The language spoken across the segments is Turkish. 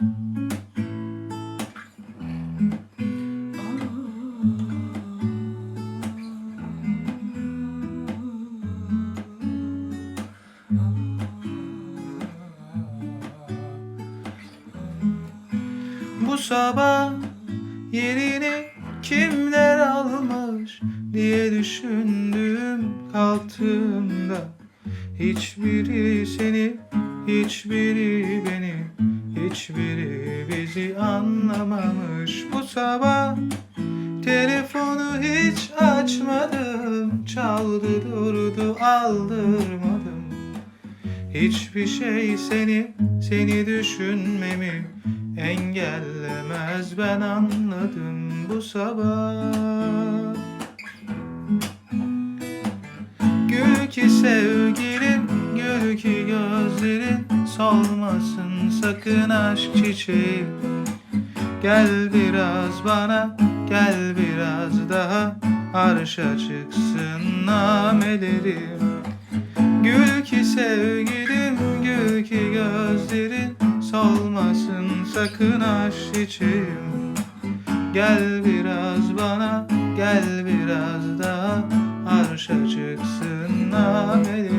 Bu sabah yerini kimler almış diye düşündüm kalktığımda. Hiçbiri seni, hiçbiri beni, hiçbiri bizi anlamamış Bu sabah. Telefonu hiç açmadım Çaldı durdu aldırmadım. Hiçbir şey seni, seni düşünmemi engellemez ben anladım bu sabah. Gül ki sevgilim, gül ki gözlerin solmasın sakın aşk çiçeği. Gel biraz bana, gel biraz daha. Arşa çıksın namelerim. Gül ki sevgilim, gül ki gözlerin. Solmasın sakın aşk çiçeğim. Gel biraz bana, gel biraz daha. Arşa çıksın namelerim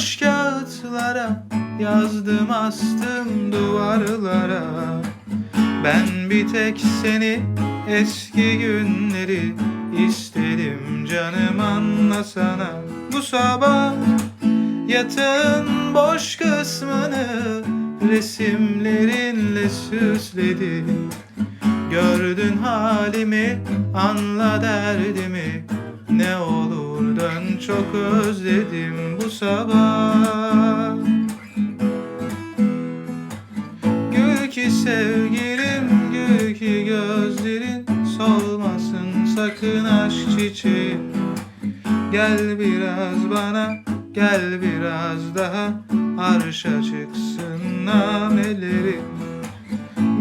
boş kağıtlara yazdım astım duvarlara. Ben bir tek seni eski günleri istedim canım anlasana. Bu sabah yatağın boş kısmını resimlerinle süsledim. Gördün halimi, anla derdimi Ne olur dön çok özledim bu sabah. Gül ki sevgilim, gül ki gözlerin Solmasın sakın aşk çiçeğim. Gel biraz bana, gel biraz daha Arşa çıksın namelerim.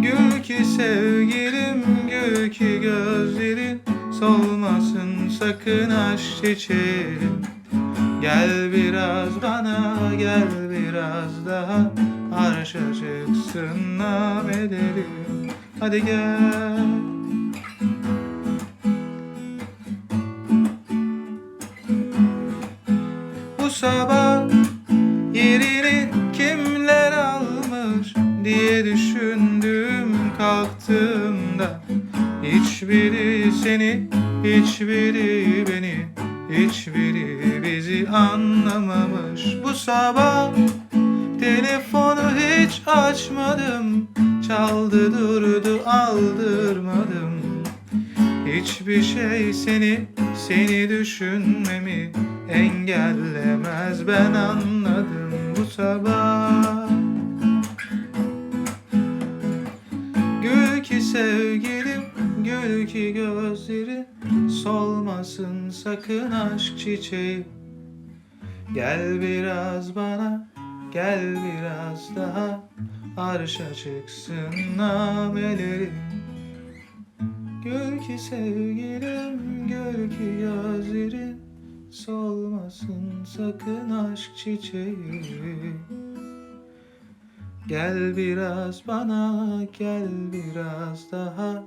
Gül ki sevgilim, gül ki gözlerin Solmasın sakın aşk çiçeğim Gel biraz bana, gel biraz daha. Arşa çıksın namelerim Hadi gel. Bu sabah yerini kimler almış diye düşündüm kalktığımda Hiçbiri seni, hiçbiri beni, hiçbiri bizi anlamamış. Bu sabah telefonu hiç açmadım. Çaldı durdu aldırmadım. Hiçbir şey seni, seni düşünmemi engellemez. Ben anladım bu sabah gül ki gözlerin solmasın sakın aşk çiçeği. Gel biraz bana, gel biraz daha. Arşa çıksın namelerim Gül ki sevgilim, gül ki gözlerin solmasın sakın aşk çiçeği. Gel biraz bana, gel biraz daha